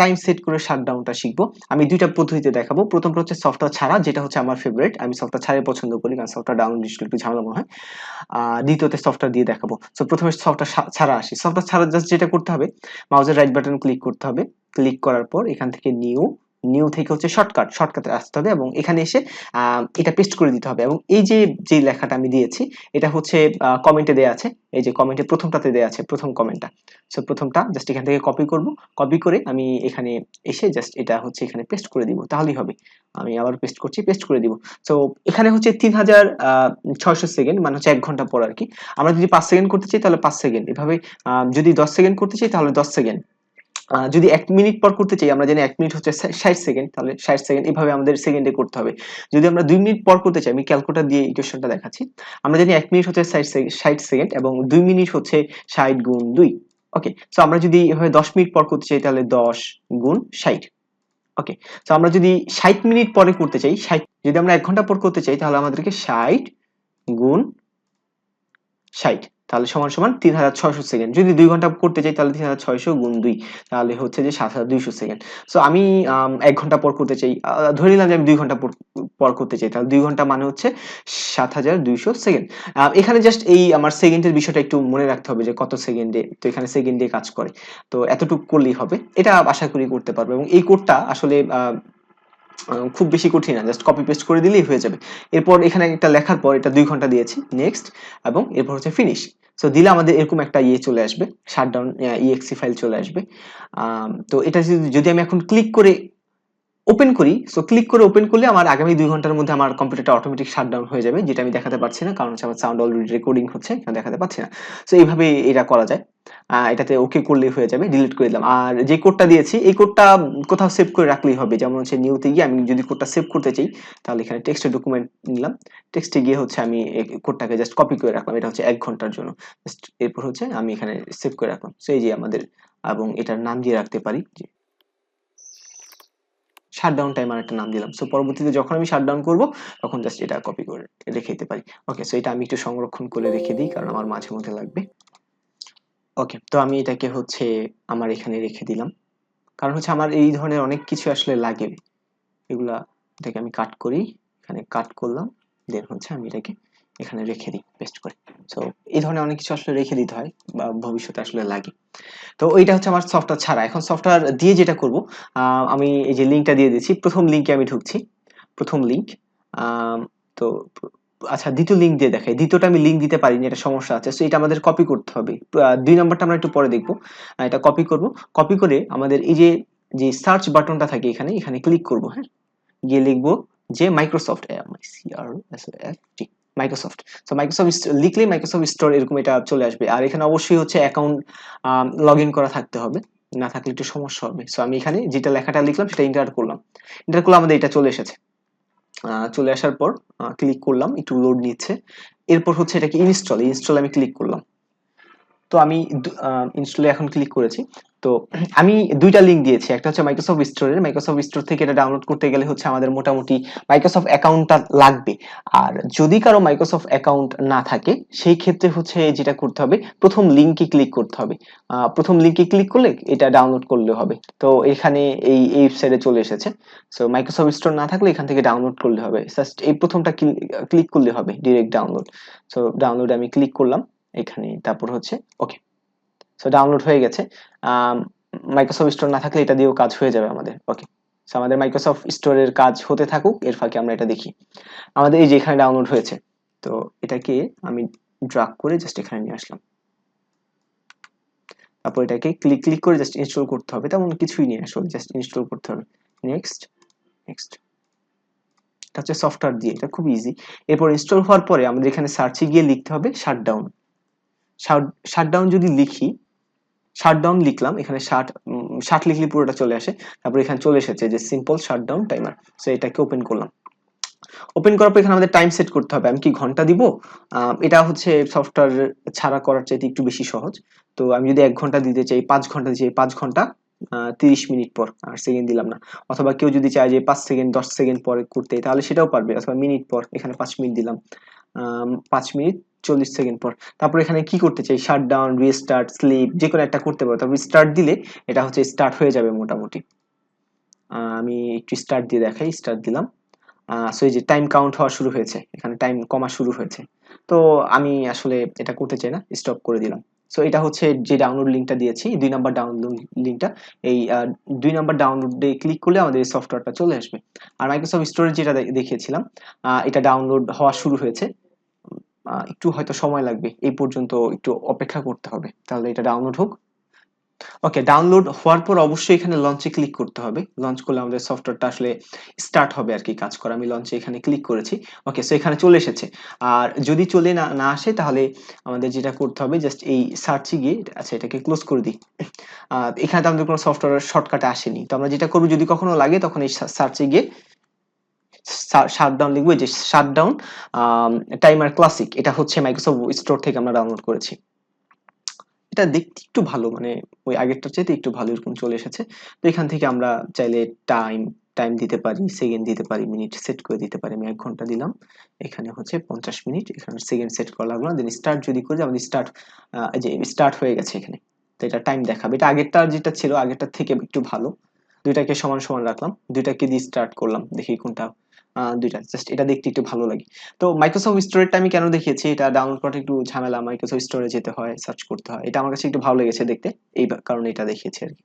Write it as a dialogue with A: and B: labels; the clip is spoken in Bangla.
A: টাইম সেট করে শাটডাউনটা শিখব। আমি দুইটা পদ্ধতিতে দেখাবো। প্রথম হচ্ছে সফটওয়্যার ছাড়া, যেটা হচ্ছে আমার ফেভারিট আমি সফটওয়্যার ছাড়াই পছন্দ করি, কারণ সফটওয়্যার ডাউনলোড একটু ঝামেলা মনে হয়। আর দ্বিতীয়তে সফটওয়্যার দিয়ে দেখাবো। সো প্রথমে সফটওয়্যার ছাড়া আসি। সফটওয়্যার ছাড়া জাস্ট যেটা করতে হবে মাউজের রাইট বাটন ক্লিক করতে হবে। ক্লিক করার পর এখান থেকে নিউ নিউ থেকে হচ্ছে শর্টকাট শর্টকাটে আসতে হবে এবং এখানে এসে এটা পেস্ট করে দিতে হবে এবং এই যে যে লেখাটা আমি দিয়েছি, এটা হচ্ছে কমেন্টে দেওয়া আছে। এই যে কমেন্টে প্রথমটাতে দেওয়া আছে, প্রথম কমেন্টটা সো প্রথমটা জাস্ট এখান থেকে কপি করব। কপি করে আমি এখানে এসে জাস্ট এটা হচ্ছে এখানে পেস্ট করে দিব। তাহলেই হবে। আমি আবার পেস্ট করছি পেস্ট করে দিব। সো এখানে হচ্ছে তিন হাজার ছয়শো সেকেন্ড মানে হচ্ছে এক ঘণ্টা পর আর কি। আমরা যদি পাঁচ সেকেন্ড করতে চাই, তাহলে পাঁচ সেকেন্ড এভাবে যদি দশ সেকেন্ড করতে চাই, তাহলে দশ সেকেন্ড যদি এক মিনিট পর করতে চাই, আমরা জানি এক মিনিট হচ্ছে ষাট সেকেন্ড তাহলে ষাট সেকেন্ড এভাবে আমাদের সেকেন্ডে করতে হবে। যদি আমরা দুই মিনিট পর করতে চাই, আমি ক্যালকুলেটার দিয়ে ইকুয়েশনটা দেখাচ্ছি। আমরা জানি এক মিনিট হচ্ছে ষাট সেকেন্ড এবং দুই মিনিট হচ্ছে ষাট গুণ দুই। ওকে সো আমরা যদি এভাবে দশ মিনিট পর করতে চাই, তাহলে দশ গুণ ষাট। ওকে তো আমরা যদি ষাট মিনিট পরে করতে চাই, ষাট, যদি আমরা এক ঘণ্টা পর করতে চাই, তাহলে আমাদেরকে ষাট গুণ ষাট। তাহলে সমান সমান তিন হাজার ছয়শো সেকেন্ড যদি দুই ঘণ্টা করতে চাই, তাহলে তিন হাজার ছয়শো গুণ দুই। তাহলে হচ্ছে যে সাত হাজার দুইশো সেকেন্ড সো আমি এক ঘণ্টা পর করতে চাই ধরে নিলাম যে আমি দুই ঘণ্টা পর- করতে চাই, তাহলে দুই ঘণ্টা মানে হচ্ছে সাত হাজার দুইশো সেকেন্ড এখানে জাস্ট এই আমার সেকেন্ডের বিষয়টা একটু মনে রাখতে হবে যে কত সেকেন্ডে তো এখানে সেকেন্ডে কাজ করে। তো এতটুকু করলেই হবে। এটা আশা করি করতে পারব। এবং এই কোডটা আসলে খুব বেশি কঠিন না। জাস্ট কপি পেস্ট করে দিলেই হয়ে যাবে। এরপর এখানে একটা লেখার পর এটা দুই ঘণ্টা দিয়েছি। নেক্সট এবং এরপর হচ্ছে ফিনিশ সো দিলে আমাদের এরকম একটা ইয়ে চলে আসবে শাটডাউন ইএক্সি ফাইল চলে আসবে। তো এটা যদি আমি এখন ক্লিক করে ওপেন করি সো ক্লিক করে ওপেন করলে আমার আগামী দুই ঘণ্টার মধ্যে আমার কম্পিউটারটা অটোমেটিক শাটডাউন হয়ে যাবে, যেটা আমি দেখাতে পারছি না, কারণ হচ্ছে আমার সাউন্ড অলরেডি রেকর্ডিং হচ্ছে দেখাতে পারছি না। সো এইভাবে এটা করা যায়। এটাতে ওকে করলেই হয়ে যাবে ডিলিট করে দিলাম। আর যে কোডটা দিয়েছি, এই কোডটা কোথাও সেভ করে রাখলেই হবে। যেমন হচ্ছে নিউতে গিয়ে আমি যদি কোডটা সেভ করতে চাই, তাহলে এখানে টেক্সটের ডকুমেন্ট নিলাম। টেক্সটে গিয়ে হচ্ছে আমি কোডটাকে জাস্ট কপি করে রাখলাম। এটা হচ্ছে এক ঘণ্টার জন্য। এরপর হচ্ছে আমি এখানে সেভ করে রাখলাম। সো এই যে আমাদের, এবং এটার নাম দিয়ে রাখতে পারি। যে শাটডাউন টাইমার একটা নাম দিলাম। সো পরবর্তীতে যখন আমি শাটডাউন করব, তখন জাস্ট এটা কপি করে রেখে দিতে পারি। ওকে সো এটা আমি একটু সংরক্ষণ করে রেখে দিই, কারণ আমার মাঝে মধ্যে লাগবে। ওকে তো আমি এটাকে হচ্ছে আমার এখানে রেখে দিলাম। কারণ হচ্ছে আমার এই ধরনের অনেক কিছু আসলে লাগে। এগুলা এটাকে আমি কাট করি, এখানে কাট করলাম দেন হচ্ছে আমি এটাকে এখানে রেখে দিই পেস্ট করে। সো এই ধরনের অনেক কিছু আসলে রেখে দিতে হয় বা ভবিষ্যতে আসলে লাগে। তো ওইটা হচ্ছে আমার সফটওয়্যার ছাড়া। এখন সফটওয়্যার দিয়ে যেটা করব আমি এই যে লিঙ্কটা দিয়ে দিচ্ছি প্রথম লিঙ্কে আমি ঢুকছি। প্রথম লিঙ্ক তো আচ্ছা দ্বিতীয় লিঙ্ক দিয়ে দেখাই। দ্বিতীয়টা আমি লিঙ্ক দিতে পারিনি, এটা সমস্যা আছে। সো এটা আমাদের কপি করতে হবে। দুই নাম্বারটা আমরা একটু পরে দেখব। এটা কপি করব। কপি করে আমাদের এই যে যে সার্চ বাটনটা থাকে এখানে এখানে ক্লিক করব হ্যাঁ? গিয়ে লিখব যে মাইক্রোসফট মাইক্রোসফট সো মাইক্রোসফট লিখলেই মাইক্রোসফট স্টোর এরকম এটা চলে আসবে। আর এখানে অবশ্যই হচ্ছে অ্যাকাউন্ট লগ করা থাকতে হবে। না থাকলে একটু সমস্যা হবে। সো আমি এখানে যেটা লেখাটা লিখলাম, সেটা ইন্টার করলাম। ইন্টার করলে আমাদের এটা চলে এসেছে। চলে আসার পর ক্লিক করলাম, একটু লোড নিচ্ছে। এরপর হচ্ছে এটাকে ইনস্টল ইনস্টল আমি ক্লিক করলাম। তো আমি ইনস্টলে এখন ক্লিক করেছি। তো আমি দুইটা লিঙ্ক দিয়েছি। একটা হচ্ছে মাইক্রোসফট স্টোরের মাইক্রোসফট স্টোর থেকে এটা ডাউনলোড করতে গেলে হচ্ছে আমাদের মোটামুটি মাইক্রোসফট অ্যাকাউন্টটা লাগবে। আর যদি কারও মাইক্রোসফট অ্যাকাউন্ট না থাকে, সেই ক্ষেত্রে হচ্ছে যেটা করতে হবে, প্রথম লিঙ্কে ক্লিক করতে হবে। প্রথম লিঙ্কে ক্লিক করলে এটা ডাউনলোড করলে হবে। তো এখানে এই ওয়েবসাইটে চলে এসেছে। সো মাইক্রোসফট স্টোর না থাকলে এখান থেকে ডাউনলোড করলে হবে। জাস্ট এই প্রথমটা ক্লিক করলে হবে ডিরেক্ট ডাউনলোড সো ডাউনলোড আমি ক্লিক করলাম। এখানে। তারপর হচ্ছে ওকে সো ডাউনলোড হয়ে গেছে। মাইক্রোসফট স্টোর না থাকলে এটা দিয়েও কাজ হয়ে যাবে আমাদের ওকে সো আমাদের মাইক্রোসফট স্টোরের কাজ হতে থাকুক, এর ফাঁকে আমরা এটা দেখি। আমাদের এই যে এখানে ডাউনলোড হয়েছে, তো এটাকে আমি ড্রাগ করে জাস্ট এখানে নিয়ে আসলাম। তারপর এটাকে ক্লিক ক্লিক করে জাস্ট ইনস্টল করতে হবে, তেমন কিছুই নেই আসলে জাস্ট ইনস্টল করতে হবে। নেক্সট নেক্সট এটা হচ্ছে সফটওয়্যার দিয়ে, এটা খুব ইজি এরপর ইনস্টল হওয়ার পরে আমাদের এখানে সার্চে গিয়ে লিখতে হবে শাটডাউন শাটডাউন যদি লিখি শাটডাউন লিখলাম, এখানে শার্ট শার্ট লিখলে পুরোটা চলে আসে। তারপর এখানে চলে এসেছে যে সিম্পল শাটডাউন টাইমার সো এটাকে ওপেন করলাম। ওপেন করার পর এখানে আমাদের টাইম সেট করতে হবে। আমি কি ঘণ্টা দিব? এটা হচ্ছে সফটওয়্যার ছাড়া করার চাইতে একটু বেশি সহজ। তো আমি যদি এক ঘণ্টা দিতে চাই, পাঁচ ঘণ্টা দিতে পাঁচ ঘণ্টা তিরিশ মিনিট পর, আর সেকেন্ড দিলাম না। অথবা কেউ যদি চায় যে পাঁচ সেকেন্ড দশ সেকেন্ড পরে করতে, তাহলে সেটাও পারবে। অথবা মিনিট পর, এখানে পাঁচ মিনিট দিলাম। পাঁচ মিনিট চল্লিশ সেকেন্ড পর। তারপর এখানে কি করতে চাই? শাট ডাউন রিস্টার্ট স্লিপ যে কোনো একটা করতে পারো। তারপর স্টার্ট দিলে এটা হচ্ছে স্টার্ট হয়ে যাবে মোটামুটি। আমি একটু স্টার্ট দিয়ে দেখাই। স্টার্ট দিলাম। সো এই যে টাইম কাউন্ট হওয়া শুরু হয়েছে। এখানে টাইম কমা শুরু হয়েছে। তো আমি আসলে এটা করতে চাই না। স্টপ করে দিলাম। সো এটা হচ্ছে যে ডাউনলোড লিঙ্কটা দিয়েছি। দুই নাম্বার ডাউনলোড লিঙ্কটা এই দুই নাম্বার ডাউনলোডে ক্লিক করলে আমাদের এই সফটওয়্যারটা চলে আসবে। আর মাইক্রোসফট স্টোরেজ যেটা দেখিয়েছিলাম এটা ডাউনলোড হওয়া শুরু হয়েছে। একটু হয়তো সময় লাগবে। এই পর্যন্ত একটু অপেক্ষা করতে হবে। তাহলে এটা ডাউনলোড হোক। ওকে ডাউনলোড হওয়ার পর অবশ্যই এখানে লঞ্চে ক্লিক করতে হবে। লঞ্চ করলে আমাদের সফটওয়্যারটা আসলে স্টার্ট হবে আর কি কাজ করা। আমি লঞ্চে এখানে ক্লিক করেছি। ওকে সো এখানে চলে এসেছে। আর যদি চলে না না আসে, তাহলে আমাদের যেটা করতে হবে জাস্ট এই সার্চে গিয়ে আচ্ছা এটাকে ক্লোজ করে দিই। এখানে তো আমাদের কোনো সফটওয়্যার শর্টকাটে আসেনি। তো আমরা যেটা করব, যদি কখনো লাগে, তখন এই সার্চে গিয়ে শাটডাউন লিখব যে শাটডাউন টাইমার ক্লাসিক এটা হচ্ছে মাইক্রোসফট স্টোর থেকে আমরা ডাউনলোড করেছি। এটা দেখতে একটু ভালো মানে ওই আগেরটার চাইতে একটু ভালো এরকম চলে এসেছে। তো এখান থেকে আমরা চাইলে টাইম টাইম দিতে পারি সেকেন্ড দিতে পারি মিনিট সেট করে দিতে পারি। আমি এক ঘণ্টা দিলাম, এখানে হচ্ছে পঞ্চাশ মিনিট এখানে সেকেন্ড সেট করা লাগল দেন স্টার্ট যদি করি, আমাদের স্টার্ট যে স্টার্ট হয়ে গেছে এখানে। তো এটা টাইম দেখাবে। এটা আগেরটা যেটা ছিল, আগেরটার থেকে একটু ভালো। দুইটাকে সমান সমান রাখলাম। দুইটাকে দিয়ে স্টার্ট করলাম। দেখি কোনটা দুইটা জাস্ট এটা দেখতে একটু ভালো লাগে। তো মাইক্রোসফট স্টোরেজটা আমি কেন দেখিয়েছি? এটা ডাউনলোড করতে একটু ঝামেলা। মাইক্রোসফট স্টোরে যেতে হয় সার্চ করতে হয়। এটা আমার কাছে একটু ভালো লেগেছে দেখতে। এই কারণে এটা দেখিয়েছি আর কি।